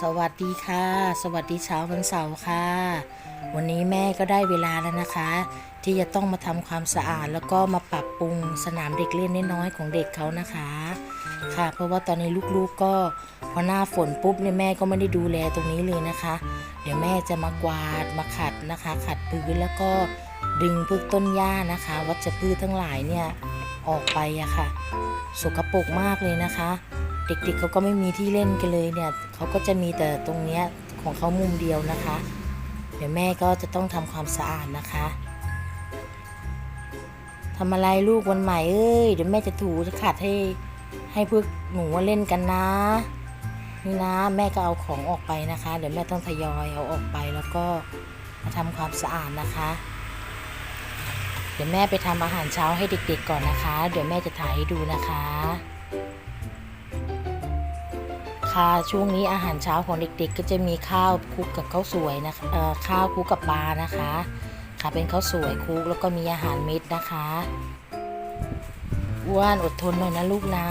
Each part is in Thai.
สวัสดีค่ะ สวัสดีเช้าวันเสาร์ค่ะ วันนี้แม่ก็ได้เวลาแล้วนะคะ ที่จะต้องมาทำความสะอาดแล้วก็มาปรับปรุงสนามเด็กเล่นน้อยๆของเด็กเขานะคะ ค่ะ เพราะว่าตอนนี้ลูกๆก็พอหน้าฝนปุ๊บเนี่ยแม่ก็ไม่ได้ดูแลตรงนี้เลยนะคะ เดี๋ยวแม่จะมากวาดมาขัดนะคะ ขัดพื้นแล้วก็ดึงพวกต้นหญ้านะคะ วัชพืชทั้งหลายเนี่ยออกไปอะค่ะ สกปรกมากเลยนะคะ เด็กๆเขาก็ไม่มีที่เล่นกันเลยเนี่ยเขาก็จะมีแต่ตรงเนี้ยของเขามุมเดียวนะคะ เดี๋ยวแม่ก็จะต้องทำความสะอาดนะคะทำอะไรลูกวันใหม่เอ้ยเดี๋ยวแม่จะถูจะขัดให้ให้พวกหนูเล่นกันนะนี่นะแม่ก็เอาของออกไปนะคะ เดี๋ยวแม่ต้องทยอยเอาออกไปแล้วก็มาทำความสะอาดนะคะ เดี๋ยวแม่ไปทำอาหารเช้าให้เด็กๆก่อนนะคะ เดี๋ยวแม่จะถ่ายให้ดูนะคะค่ะ ช่วงนี้อาหารเช้าของเด็กๆ ก็จะมีข้าวคลุกกับข้าวสวยนะคะข้าวคลุกกับปลานะคะ ค่ะเป็นข้าวสวยคลุกแล้วก็มีอาหารเม็ดนะคะอ้วนอดทนหน่อยนะลูกนะ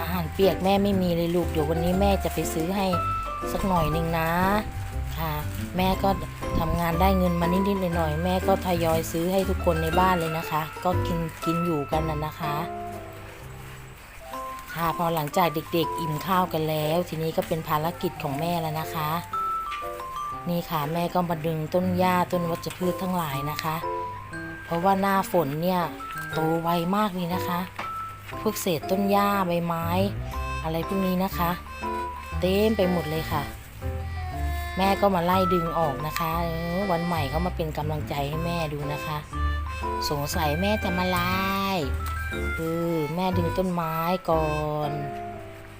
อาหารเปียกแม่ไม่มีเลยลูกเดี๋ยววันนี้แม่จะไปซื้อให้สักหน่อยหนึ่งนะค่ะ แม่ก็ทำงานได้เงินมานิดๆหน่อยๆแม่ก็ทยอยซื้อให้ทุกคนในบ้านเลยนะคะ ก็กินกินอยู่กันนะนะคะ ค่ะพอหลังจากเด็กๆ อิ่มข้าวกันแล้ว ทีนี้ก็เป็นภารกิจของแม่แล้วนะคะ นี่ค่ะแม่ก็มาดึงต้นหญ้าต้นวัชพืชทั้งหลายนะคะ เพราะว่าหน้าฝนเนี่ยโตไวมากเลยนะคะ พวกเศษต้นหญ้าใบไม้ อะไรพวกนี้นะคะ เต็มไปหมดเลยค่ะ แม่ก็มาไล่ดึงออกนะคะวันใหม่ก็มาเป็นกำลังใจให้แม่ดูนะคะ สงสัยแม่จะมาไล่ เออแม่ดึงต้นไม้ก่อน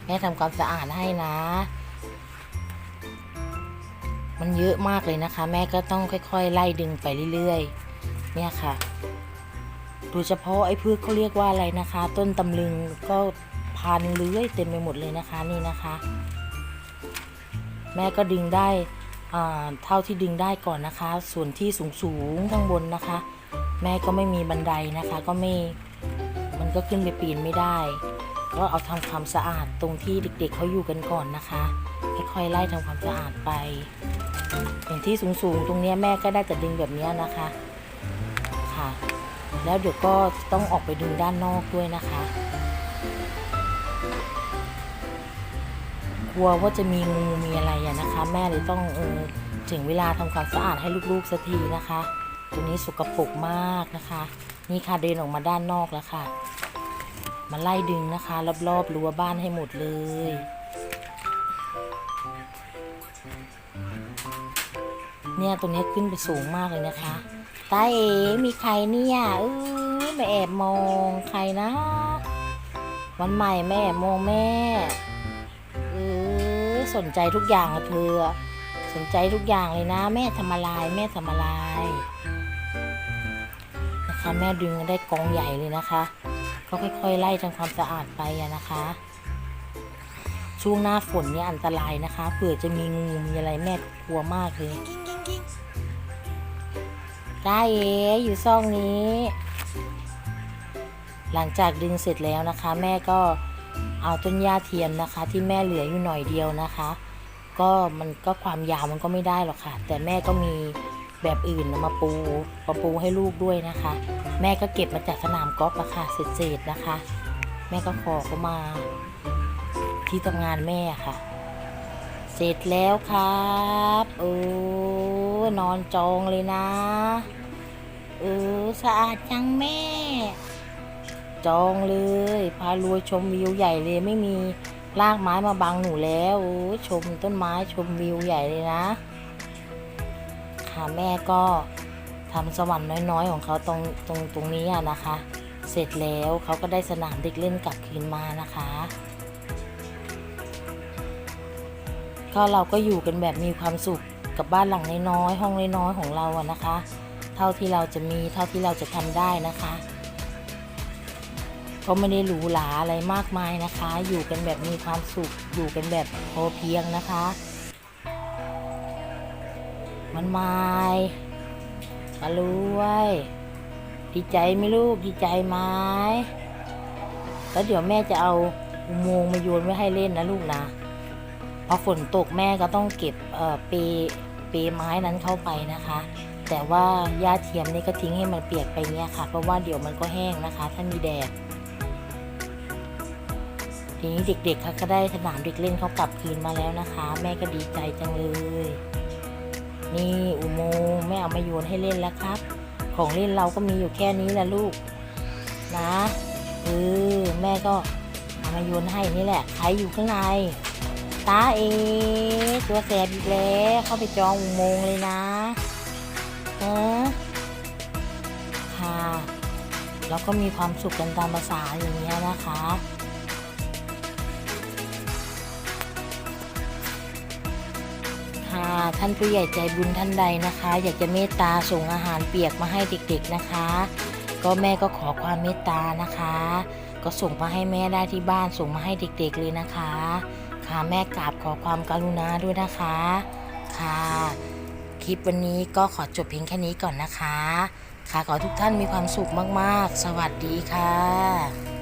แม่ทำความสะอาดให้นะ มันเยอะมากเลยนะคะ แม่ก็ต้องค่อย ๆ ไล่ดึงไปเรื่อยๆ เนี่ยค่ะโดยเฉพาะไอ้พืชเขาเรียกว่าอะไรนะคะ ต้นตำลึงก็พันเลื้อยเต็มไปหมดเลยนะคะนี่นะคะ แม่ก็ดึงได้เท่าที่ดึงได้ก่อนนะคะ ส่วนที่สูงๆข้างบนนะคะ แม่ก็ไม่มีบันไดนะคะ ก็ไม่ ก็ขึ้นไปปีนไม่ได้ ก็เอาทำความสะอาดตรงที่เด็กๆเขาอยู่กันก่อนนะคะค่อยๆไล่ทำความสะอาดไป อย่างที่สูงๆ ตรงนี้แม่ก็ได้แต่ดึงแบบนี้นะคะค่ะ แล้วเดี๋ยวก็ต้องออกไปดึงด้านนอกด้วยนะคะกลัวว่าจะมีงูมีอะไรอะนะคะ แม่เลยต้องเออถึงเวลาทำความสะอาดให้ลูกๆสักทีนะคะ ตรงนี้สกปรกมากนะคะ นี่ค่ะเดินออกมาด้านนอกแล้วค่ะ มาไล่ดึงนะคะ รอบๆรั้วบ้านให้หมดเลย เนี่ยตรงนี้ขึ้นไปสูงมากเลยนะคะตาเอ๋มีใครเนี่ยเออแม่แอบมองใครนะ วันใหม่แม่แอบมองแม่เออสนใจทุกอย่างเธอสนใจทุกอย่างเลยนะ แม่ทำอะไรแม่ทำอะไร นะคะแม่ดึงได้กองใหญ่เลยนะคะ ก็ค่อยๆไล่ทำความสะอาดไปนะคะ ช่วงหน้าฝนเนี่ยอันตรายนะคะเผื่อจะมีงูมีอะไรแม่กลัวมากเลยได้เอ๋อยู่ซ่องนี้ หลังจากดึงเสร็จแล้วนะคะ แม่ก็เอาต้นหญ้าเทียมนะคะ ที่แม่เหลืออยู่หน่อยเดียวนะคะ ก็มันก็ความยาวมันก็ไม่ได้หรอกค่ะ แต่แม่ก็มี แบบอื่นมาปูมาปูให้ลูกด้วยนะคะ แม่ก็เก็บมาจากสนามกอล์ฟอะค่ะเศษๆนะคะ แม่ก็ขอเขามา ที่ทำงานแม่ค่ะ เสร็จแล้วครับเออนอนจองเลยนะ เออสะอาดจังแม่ จองเลย พารวยชมวิวใหญ่เลยไม่มีรากไม้มาบังหนูแล้วโอ้ชมต้นไม้ชมวิวใหญ่เลยนะ แม่ก็ทำสวรรค์น้อยๆ ของเขาตรงตรงตรงนี้นะคะ เสร็จแล้วเขาก็ได้สนามเด็กเล่นกลับคืนมานะคะ ก็เราก็อยู่กันแบบมีความสุขกับบ้านหลังน้อยๆห้องน้อยๆของเราอะนะคะ เท่าที่เราจะมีเท่าที่เราจะทำได้นะคะ ก็ไม่ได้หรูหราอะไรมากมายนะคะ อยู่กันแบบมีความสุขอยู่กันแบบพอเพียงนะคะ มันไม้ปลารวยดีใจไหมลูกดีใจไหมแล้วเดี๋ยวแม่จะเอาอุโมงค์มาโยนไว้ให้เล่นนะลูกนะพอฝนตกแม่ก็ต้องเก็บเอ่อเปเปไม้นั้นเข้าไปนะคะ แต่ว่าหญ้าเทียมนี่ก็ทิ้งให้มันเปียกไปเนี่ยค่ะ เพราะว่าเดี๋ยวมันก็แห้งนะคะ ถ้ามีแดดทีนี้เด็กๆเขาก็ได้สนามเด็กเล่นเขากลับคืนมาแล้วนะคะ แม่ก็ดีใจจังเลย นี่อุโมงค์แม่เอามาโยนให้เล่นแล้วครับ ของเล่นเราก็มีอยู่แค่นี้แหละลูก นะเออแม่ก็เอามาโยนให้นี่แหละใครอยู่ข้างในตาเอตัวแสบอีกแล้วเข้าไปจองอุโมงเลยนะฮะค่ะเราก็มีความสุขกันตามภาษาอย่างเงี้ยนะคะ ค่ะ ท่านผู้ใหญ่ใจบุญท่านใดนะคะ อยากจะเมตตาส่งอาหารเปียกมาให้เด็กๆนะคะ ก็แม่ก็ขอความเมตตานะคะ ก็ส่งมาให้แม่ได้ที่บ้านส่งมาให้เด็กๆเลยนะคะ ค่ะแม่กราบขอความกรุณาด้วยนะคะ ค่ะ คลิปวันนี้ก็ขอจบเพียงแค่นี้ก่อนนะคะ ค่ะขอทุกท่านมีความสุขมากๆ สวัสดีค่ะ